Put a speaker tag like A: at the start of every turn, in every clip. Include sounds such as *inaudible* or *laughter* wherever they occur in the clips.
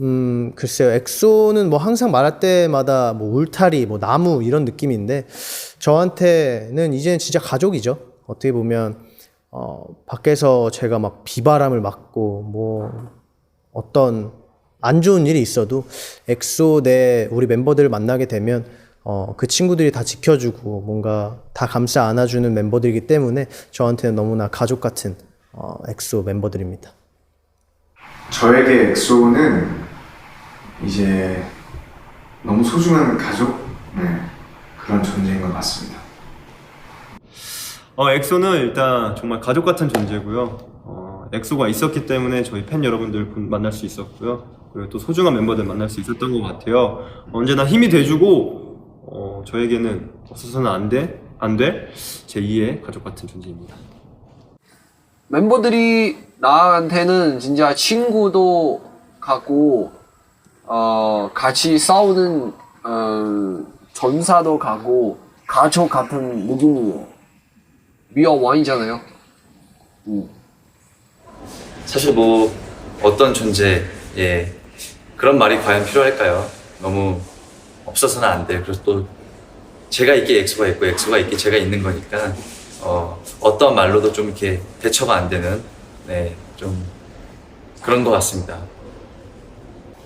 A: 음, 글쎄요. 엑소는 뭐 항상 말할 때마다 뭐 울타리, 뭐 나무 이런 느낌인데 저한테는 이제는 진짜 가족이죠. 어떻게 보면 어, 밖에서 제가 막 비바람을 맞고 뭐 어떤 안 좋은 일이 있어도 엑소 내 우리 멤버들을 만나게 되면 어, 그 친구들이 다 지켜주고 뭔가 다 감싸 안아주는 멤버들이기 때문에 저한테는 너무나 가족 같은 어, 엑소 멤버들입니다.
B: 저에게 엑소는 이제 너무 소중한 가족 네, 그런 존재인 것 같습니다.
C: 어, 엑소는 일단 정말 가족 같은 존재고요. 어, 엑소가 있었기 때문에 저희 팬 여러분들 분- 만날 수 있었고요. 그리고 또 소중한 멤버들 만날 수 있었던 것 같아요. 언제나 힘이 돼주고 어, 저에게는 없어서는 안 돼, 안될 제2의 가족 같은 존재입니다.
D: 멤버들이 나한테는 진짜 친구도 같고 어 같이 싸우는 어, 전사도 가고 가족 같은 느낌이에요. 미어 왕이잖아요.
E: 사실 뭐 어떤 존재, 예 그런 말이 과연 필요할까요? 너무 없어서는 안 돼. 그래서 또 제가 있기에 엑소가 있고 엑소가 있기에 제가 있는 거니까 어, 어떤 말로도 좀 이렇게 대처가 안 되는 네 좀 그런 것 같습니다.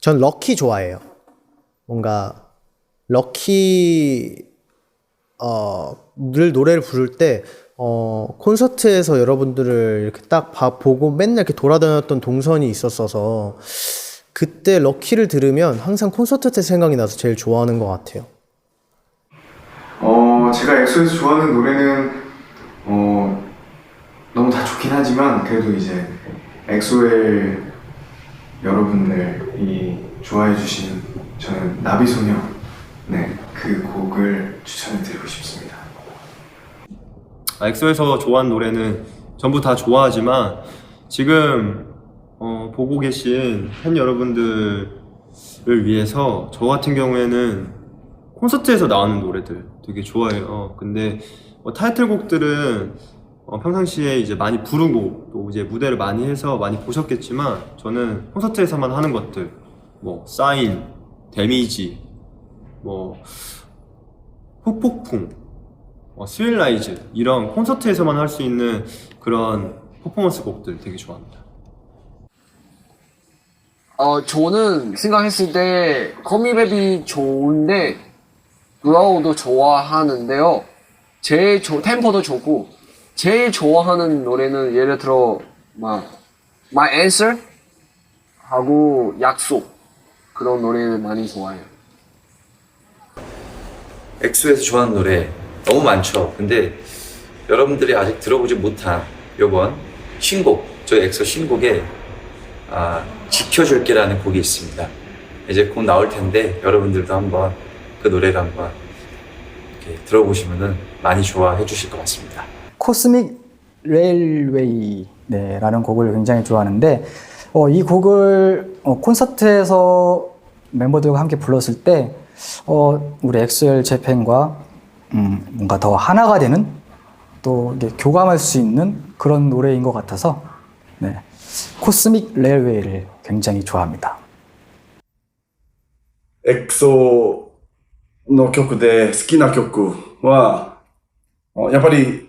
A: 전 럭키 좋아해요. 뭔가 럭키 어늘 노래를 부를 때 어, 콘서트에서 여러분들을 이렇게 딱 봐, 보고 맨날 이렇게 돌아다녔던 동선이 있었어서 그때 럭키를 들으면 항상 콘서트 때 생각이 나서 제일 좋아하는 것 같아요.
B: 어, 제가 엑소에서 좋아하는 노래는 어, 너무 다 좋긴 하지만 그래도 이제 엑소의 여러분들 이 좋아해 주시는 저는 나비소녀 네, 그 곡을 추천해 드리고 싶습니다.
C: 아, 엑소에서 좋아하는 노래는 전부 다 좋아하지만 지금 어, 보고 계신 팬 여러분들을 위해서 저 같은 경우에는 콘서트에서 나오는 노래들 되게 좋아해요. 근데 뭐 타이틀곡들은 어, 평상시에 이제 많이 부르고 또 이제 무대를 많이 해서 많이 보셨겠지만 저는 콘서트에서만 하는 것들 뭐 사인, 데미지, 뭐 후폭풍 어, 스윌라이즈 이런 콘서트에서만 할 수 있는 그런 퍼포먼스 곡들 되게 좋아합니다.
D: 어 저는 생각했을 때 커미베비 좋은데 브라우도 좋아하는데요. 제일 조, 템포도 좋고 제일 좋아하는 노래는 예를 들어 막 My Answer 하고 약속 그런 노래를 많이 좋아해요.
E: 엑소에서 좋아하는 노래 너무 많죠. 근데 여러분들이 아직 들어보지 못한 요번 신곡, 저희 엑소 신곡에 아, 지켜줄게라는 곡이 있습니다. 이제 곧 나올 텐데 여러분들도 한번 그 노래를 한번 들어보시면은 많이 좋아해 주실 것 같습니다.
F: 코스믹 레일웨이 네, 라는 곡을 굉장히 좋아하는데 어, 이 곡을 어, 콘서트에서 멤버들과 함께 불렀을 때 어, 우리 엑소엘 재팬과 음, 뭔가 더 하나가 되는 또 이게 교감할 수 있는 그런 노래인 것 같아서 네, 코스믹 레일웨이를 굉장히 좋아합니다.
G: エクソの曲で好きな曲は、あやっぱり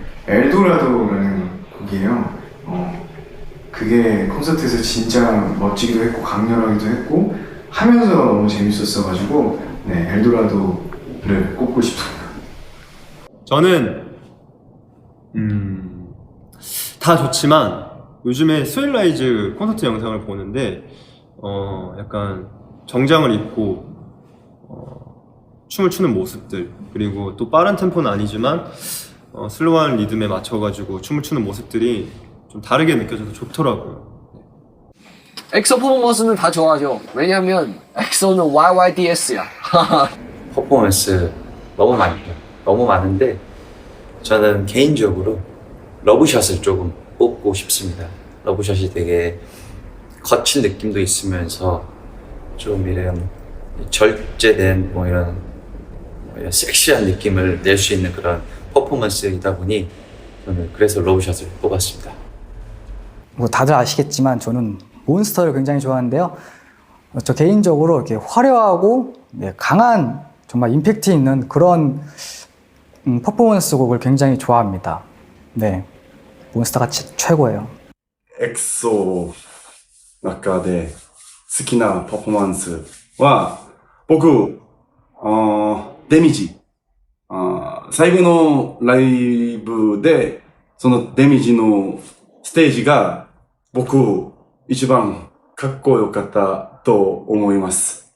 B: 엘도라도라는 곡이에요. 어, 그게 콘서트에서 진짜 멋지기도 했고 강렬하기도 했고 하면서 너무 재밌었어가지고 네 엘도라도를 꼽고 싶습니다.
C: 저는 음, 다 좋지만 요즘에 스웨일라이즈 콘서트 영상을 보는데 어, 약간 정장을 입고 어, 춤을 추는 모습들 그리고 또 빠른 템포는 아니지만 어, 슬로우한 리듬에 맞춰가지고 춤을 추는 모습들이 좀 다르게 느껴져서 좋더라고요.
D: 엑소 퍼포먼스는 다 좋아하죠. 왜냐면 엑소는 YYDS야. *laughs*
E: 퍼포먼스 너무 많죠. 너무 많은데 저는 개인적으로 러브샷을 조금 뽑고 싶습니다. 러브샷이 되게 거친 느낌도 있으면서 좀 이런 절제된 뭐 이런, 뭐 이런 섹시한 느낌을 낼 수 있는 그런 퍼포먼스이다 보니 저는 그래서 러브샷을 뽑았습니다.
F: 뭐 다들 아시겠지만 저는 몬스터를 굉장히 좋아하는데요. 어, 저 개인적으로 이렇게 화려하고 네, 강한 정말 임팩트 있는 그런 음, 퍼포먼스 곡을 굉장히 좋아합니다. 네, 몬스터가 치- 최고예요.
G: エクソの中で好きなパフォーマンスは、僕、あーデミジ。 あー最後のライブで、そのデミジのステージが僕一番かっこよかったと思います。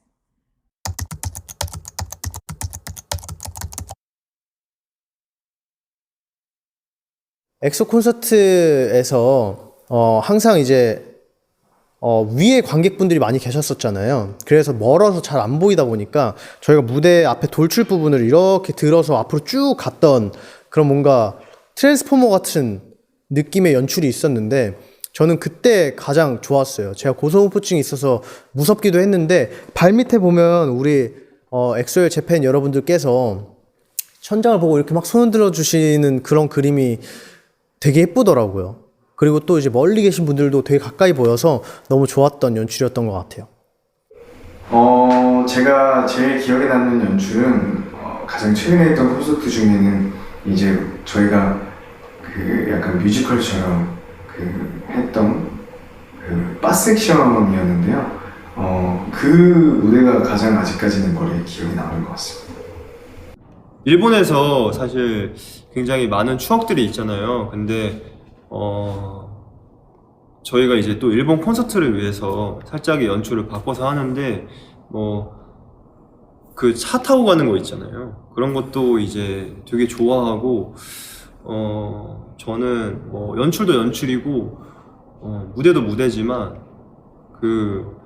A: 엑소 콘서트에서 어, 항상 이제 어, 위에 관객분들이 많이 계셨었잖아요. 그래서 멀어서 잘 안 보이다 보니까 저희가 무대 앞에 돌출 부분을 이렇게 들어서 앞으로 쭉 갔던 그런 뭔가 트랜스포머 같은 느낌의 연출이 있었는데 저는 그때 가장 좋았어요. 제가 고소공포증이 있어서 무섭기도 했는데 발 밑에 보면 우리 어, 엑소엘 재팬 여러분들께서 천장을 보고 이렇게 막 손을 들어 주시는 그런 그림이 되게 예쁘더라고요. 그리고 또 이제 멀리 계신 분들도 되게 가까이 보여서 너무 좋았던 연출이었던 것 같아요.
B: 어, 제가 제일 기억에 남는 연출은 어, 가장 최근에 했던 콘서트 중에는 이제 저희가 그 약간 뮤지컬처럼 그 했던 그 바 섹션이었는데요. 어, 그 무대가 가장 아직까지는 머리에 기억에 남는 것 같습니다.
C: 일본에서 사실 굉장히 많은 추억들이 있잖아요. 근데 어 저희가 이제 또 일본 콘서트를 위해서 살짝의 연출을 바꿔서 하는데 뭐 그 차 타고 가는 거 있잖아요. 그런 것도 이제 되게 좋아하고 어 저는 뭐 연출도 연출이고 어 무대도 무대지만 그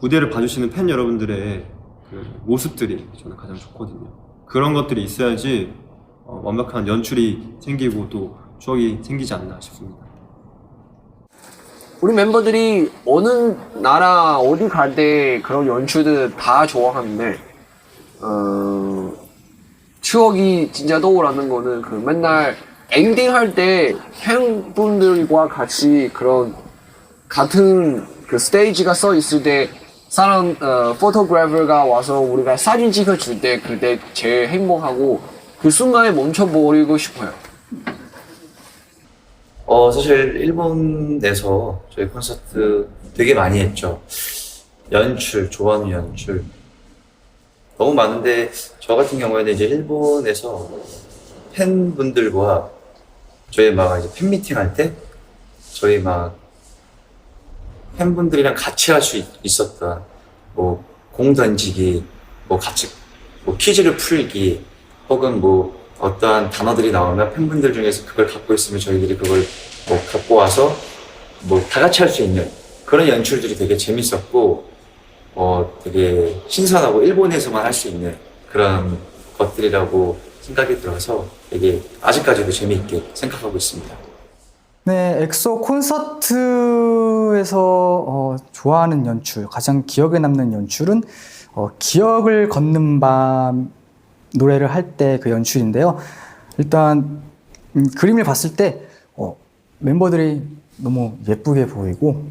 C: 무대를 봐주시는 팬 여러분들의 그 모습들이 저는 가장 좋거든요. 그런 것들이 있어야지 어, 완벽한 연출이 생기고 또 추억이 생기지 않나 싶습니다.
D: 우리 멤버들이 어느 나라 어디 갈 때 그런 연출들 다 좋아하는데 어, 추억이 진짜 떠오르는 거는 그 맨날 엔딩 할 때 팬분들과 같이 그런 같은 그 스테이지가 써 있을 때 사람 어, 포토그래퍼가 와서 우리가 사진 찍어줄 때 그때 제일 행복하고 그 순간에 멈춰버리고 싶어요.
E: 어, 사실 일본에서 저희 콘서트 되게 많이 했죠. 연출, 좋아하는 연출. 너무 많은데, 저 같은 경우에는 이제 일본에서 팬분들과 저희 막 이제 팬미팅 할 때, 저희 막 팬분들이랑 같이 할 수 있었던, 뭐, 공 던지기, 뭐 같이, 뭐 퀴즈를 풀기, 혹은 뭐 어떠한 단어들이 나오면 팬분들 중에서 그걸 갖고 있으면 저희들이 그걸 뭐 갖고 와서 뭐 다 같이 할 수 있는 그런 연출들이 되게 재밌었고 어 되게 신선하고 일본에서만 할 수 있는 그런 것들이라고 생각이 들어서 되게 아직까지도 재미있게 생각하고 있습니다.
F: 네, 엑소 콘서트에서 어, 좋아하는 연출, 가장 기억에 남는 연출은 어, 기억을 걷는 밤 노래를 할 때 그 연출인데요. 일단 음, 그림을 봤을 때 어, 멤버들이 너무 예쁘게 보이고,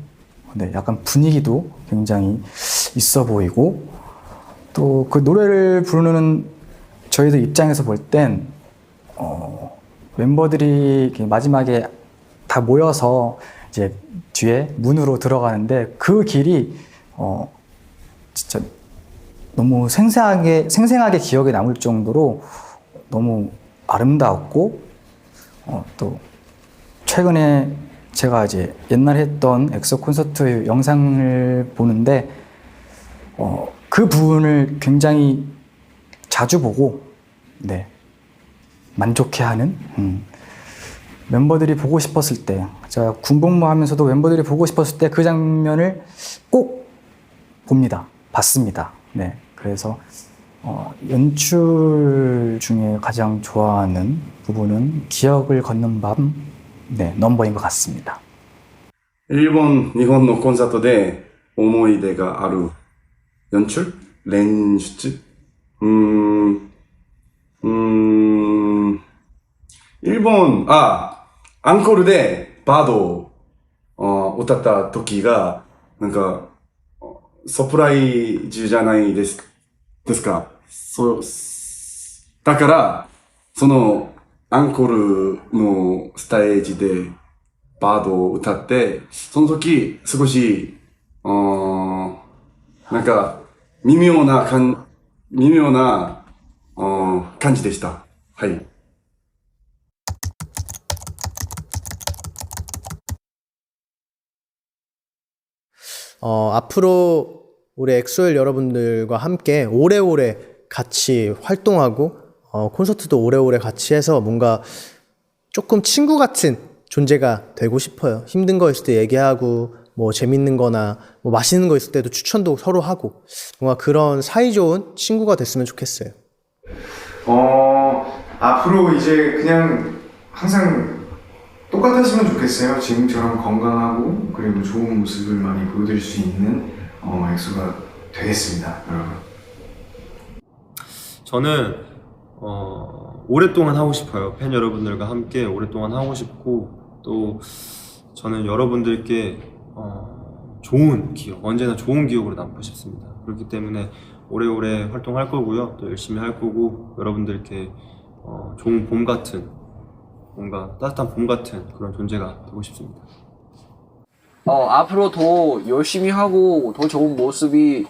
F: 네, 약간 분위기도 굉장히 있어 보이고, 또 그 노래를 부르는 저희들 입장에서 볼 땐 어, 멤버들이 마지막에 다 모여서 이제 뒤에 문으로 들어가는데 그 길이 어 진짜 너무 생생하게 생생하게 기억에 남을 정도로 너무 아름다웠고 어, 또 최근에 제가 이제 옛날 했던 엑소 콘서트 영상을 보는데 어, 그 부분을 굉장히 자주 보고 네 만족해하는 음. 멤버들이 보고 싶었을 때 제가 군복무 하면서도 멤버들이 보고 싶었을 때 그 장면을 꼭 봅니다 봤습니다 네 그래서 어, 연출 중에 가장 좋아하는 부분은 기억을 걷는 밤, 네, 넘버인 것 같습니다.
G: 일본, 일본의 콘서트에 思い出があ 연출? 렌슈츠? 음, 음, 일본, 아, 앙코르데 바도, 어, 歌った時が、なんか、서프라이즈じゃないです ですか。そう、だから、その、アンコールのステージで、バードを歌って、その時、少し、うーんなんか、微妙な感、微妙な、うん感じでした。はい。
A: 어, 앞으로 우리 엑소엘 여러분들과 함께 오래오래 같이 활동하고 어, 콘서트도 오래오래 같이 해서 뭔가 조금 친구 같은 존재가 되고 싶어요. 힘든 거 있을 때 얘기하고 뭐 재밌는 거나 뭐 맛있는 거 있을 때도 추천도 서로 하고 뭔가 그런 사이좋은 친구가 됐으면 좋겠어요.
B: 어, 앞으로 이제 그냥 항상 똑같았으면 좋겠어요. 지금처럼 건강하고 그리고 좋은 모습을 많이 보여드릴 수 있는 어, 엑소가 되겠습니다, 여러분.
C: 저는 어, 오랫동안 하고 싶어요. 팬 여러분들과 함께 오랫동안 하고 싶고 또 저는 여러분들께 어, 좋은 기억, 언제나 좋은 기억으로 남고 싶습니다. 그렇기 때문에 오래오래 활동할 거고요. 또 열심히 할 거고 여러분들께 어, 좋은 봄 같은 뭔가 따뜻한 봄 같은 그런 존재가 되고 싶습니다.
D: 어, 앞으로 더 열심히 하고 더 좋은 모습이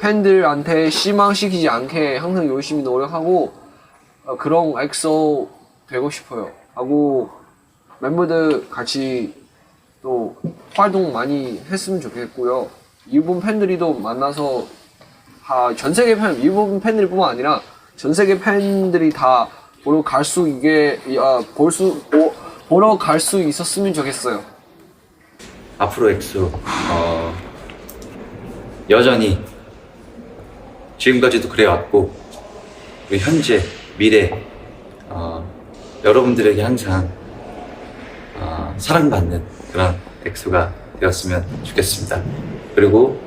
D: 팬들한테 실망시키지 않게 항상 열심히 노력하고 어, 그런 엑소 되고 싶어요. 하고 멤버들 같이 또 활동 많이 했으면 좋겠고요. 일본 팬들이도 만나서 아, 전 세계 팬, 일본 팬들뿐만 아니라 전 세계 팬들이 다 보러 갈수 있게 아, 볼수 보러 갈 수 있었으면 좋겠어요.
E: 앞으로 엑소 어, 여전히 지금까지도 그래왔고 그리고 현재 미래 어, 여러분들에게 항상 어, 사랑받는 그런 엑소가 되었으면 좋겠습니다. 그리고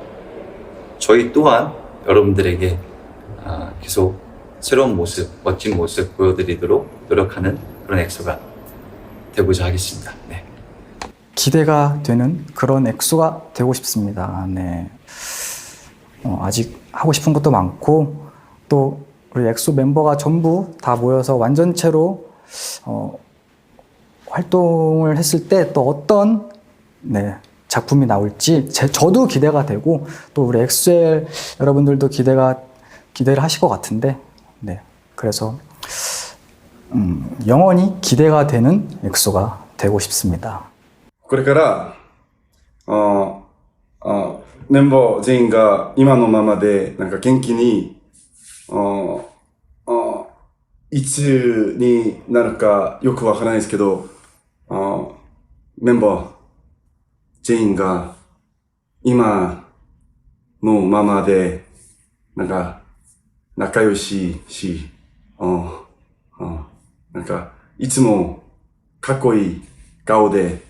E: 저희 또한 여러분들에게 어, 계속 새로운 모습, 멋진 모습 보여드리도록 노력하는 그런 엑소가 되고자 하겠습니다. 네.
F: 기대가 되는 그런 엑소가 되고 싶습니다. 네. 어, 아직 하고 싶은 것도 많고 또 우리 엑소 멤버가 전부 다 모여서 완전체로 어, 활동을 했을 때 또 어떤 네, 작품이 나올지 제, 저도 기대가 되고 또 우리 엑소엘 여러분들도 기대가 기대를 하실 것 같은데 네 그래서 음, 영원히 기대가 되는 엑소가 되고 싶습니다.
G: これから、ああメンバー全員が今のままで、なんか元気に、ああいつになるかよくわからないですけど、あメンバー全員が今のままで、なんか仲良しし、ああなんかいつもかっこいい顔で、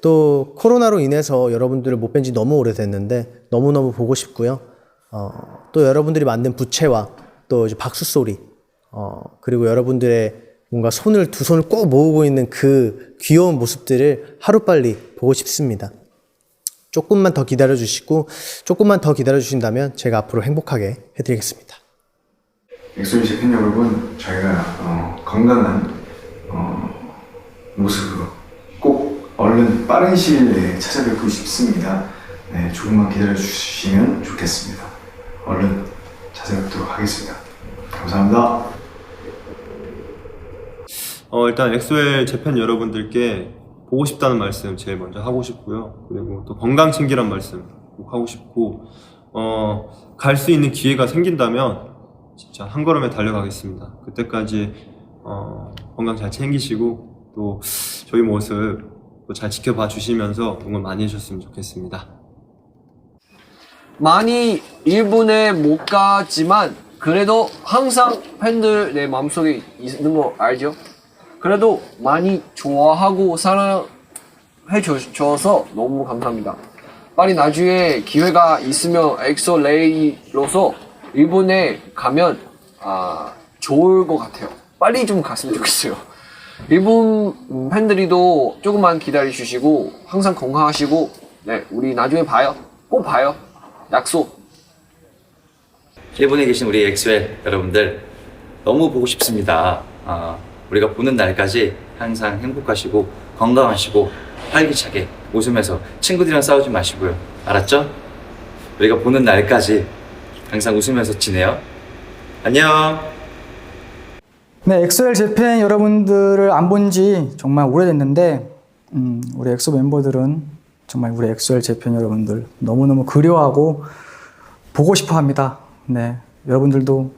A: 또 코로나로 인해서 여러분들을 못 뵌 지 너무 오래됐는데 너무너무 보고 싶고요. 어, 또 여러분들이 만든 부채와 또 박수 소리, 어, 그리고 여러분들의 뭔가 손을 두 손을 꼭 모으고 있는 그 귀여운 모습들을 하루빨리 보고 싶습니다. 조금만 더 기다려 주시고 조금만 더 기다려 주신다면 제가 앞으로 행복하게 해드리겠습니다.
B: 엑소의 재팬 여러분, 저희가 어, 건강한 어, 모습으로 꼭 얼른 빠른 시일 내에 찾아뵙고 싶습니다. 네, 조금만 기다려 주시면 좋겠습니다. 얼른 찾아뵙도록 하겠습니다. 감사합니다.
C: 어, 일단 엑소엘 재팬 여러분들께 보고 싶다는 말씀 제일 먼저 하고 싶고요. 그리고 또 건강 챙기란 말씀 꼭 하고 싶고, 어, 갈 수 있는 기회가 생긴다면 진짜 한 걸음에 달려가겠습니다. 그때까지 어, 건강 잘 챙기시고 또 저희 모습 또 잘 지켜봐 주시면서 응원 많이 해주셨으면 좋겠습니다.
D: 많이 일본에 못 가지만 그래도 항상 팬들 내 마음속에 있는 거 알죠? 그래도 많이 좋아하고 사랑해 줘서 너무 감사합니다. 빨리 나중에 기회가 있으면 엑소 레이로서 일본에 가면 아 좋을 것 같아요. 빨리 좀 갔으면 좋겠어요. 일본 음, 팬들이도 조금만 기다려 주시고 항상 건강하시고 네 우리 나중에 봐요. 꼭 봐요. 약속.
E: 일본에 계신 우리 엑스웰 여러분들 너무 보고 싶습니다. 아, 우리가 보는 날까지 항상 행복하시고 건강하시고 활기차게 웃으면서 친구들이랑 싸우지 마시고요. 알았죠? 우리가 보는 날까지 항상 웃으면서 지내요. 안녕.
F: 네, 엑소엘 재팬 여러분들을 안 본 지 정말 오래됐는데, 음, 우리 엑소 멤버들은 정말 우리 엑소엘 재팬 여러분들 너무너무 그리워하고 보고 싶어 합니다. 네, 여러분들도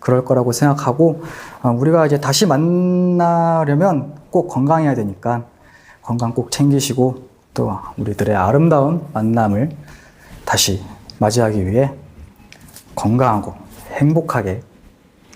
F: 그럴 거라고 생각하고, 아, 우리가 이제 다시 만나려면 꼭 건강해야 되니까 건강 꼭 챙기시고 또 우리들의 아름다운 만남을 다시 맞이하기 위해 건강하고 행복하게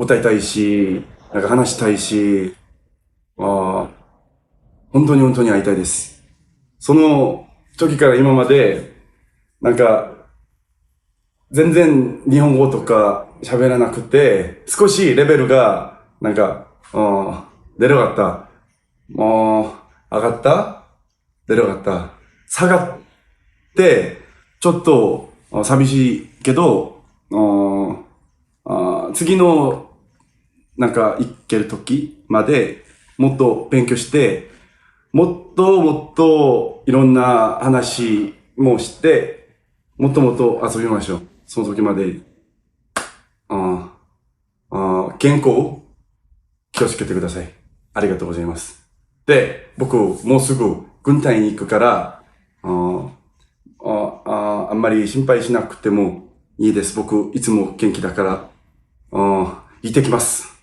G: 歌いたいし、なんか話したいし、あ本当に本当に会いたいです。その時から今まで、なんか、全然日本語とか喋らなくて、少しレベルが、なんか、うん、出るかった。もう、上がった？出るかった。下がって、ちょっと寂しいけど、うんあ次の、なんか、行ける時まで、もっと勉強して、もっともっといろんな話もして、もっともっと遊びましょう。その時まで。ああ健康気をつけてください。ありがとうございます。で、僕、もうすぐ軍隊に行くから、ああああんまり心配しなくてもいいです。僕、いつも元気だから、あ行ってきます。